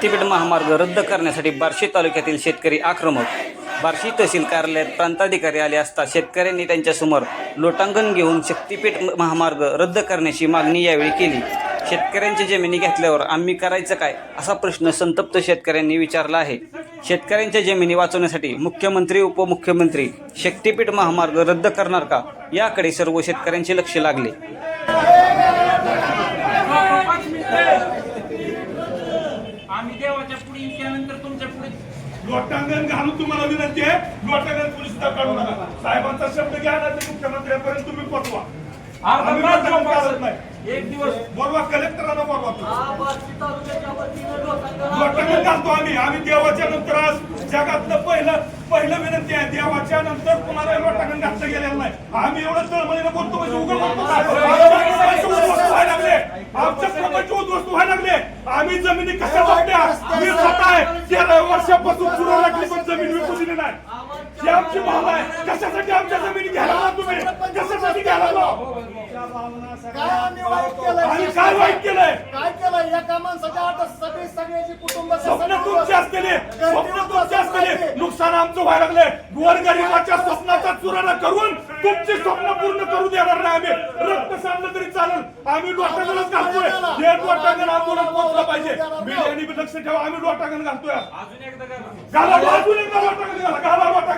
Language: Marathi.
शक्तीपीठ महामार्ग रद्द करण्यासाठी बार्शी तालुक्यातील शेतकरी आक्रमक. बार्शी तहसील कार्यालयात प्रांताधिकारी आले असता शेतकऱ्यांनी त्यांच्यासमोर लोटांगण घेऊन शक्तीपीठ महामार्ग रद्द करण्याची मागणी यावेळी केली. शेतकऱ्यांची जमिनी घेतल्यावर आम्ही करायचं काय? असा प्रश्न संतप्त शेतकऱ्यांनी विचारला आहे. शेतकऱ्यांच्या जमिनी वाचवण्यासाठी मुख्यमंत्री उपमुख्यमंत्री शक्तीपीठ महामार्ग रद्द करणार का? याकडे सर्व शेतकऱ्यांचे लक्ष लागले. आम्ही देवाच्या पुढे त्यानंतर तुमच्यापुढे लोटांगण घालून तुम्हाला विनंती आहे लोटांगण पोलीस काढू नका. साहेबांचा शब्द घ्या ना ते मुख्यमंत्र्यांपर्यंत तुम्ही पोचवा. अर्धा आम्ही तास लोटांगण जाऊन काढत बसत नाही. एक दिवस. बोलवा कलेक्टरांना बोलवा तुम्ही. लोटांगण घालतो आम्ही. आम्ही देवाच्या नंतर आज जगातलं पहिलं पहिलं विनंती आहे. देवाच्या नंतर कुणाला लोटांगण घातलं गेलेलं नाही. आम्ही एवढं तळमळीनं बोलतो म्हणजे उघड बोलतो? आमच्या प्रपंच उद्ध्वस्त व्हायला लागले आमच्या प्रपंच उद्ध्वस्त व्हायला लागले आम्ही जमिनी कशा बघल्या मी स्वतः आहे. तेरा वर्षापासून सुरू लागली पण जमीन विकू दिली नाही. ही आमची भावना आहे. कशासाठी आमच्या जमिनी घ्यायला तुम्ही? कशासाठी घ्यायला लागला? काय वाईट केलंय? काय वाईट केलंय? काय केलंय? या कामांसाठी आता सगळी सगळ्याची कुटुंब स्वप्न तुमचे असलेले स्वप्न तुमचे असलेले नुकसान आमचं व्हायला लागले गोरगरिबाच्या स्वप्नाचा चुराणा करून तुमचे स्वप्न पूर्ण करू देणार नाही आम्ही. रक्त सांडलं तरी चालेल. आम्ही लोटांगणच घालतोय हे लोटांगण आंदोलन पोहोचलं पाहिजे. मीडियाने लक्ष ठेवा. आम्ही लोटांगण घालतोय. अजून एकदा करा. घाला अजून एकदा लोटांगण घाला. घाला लोट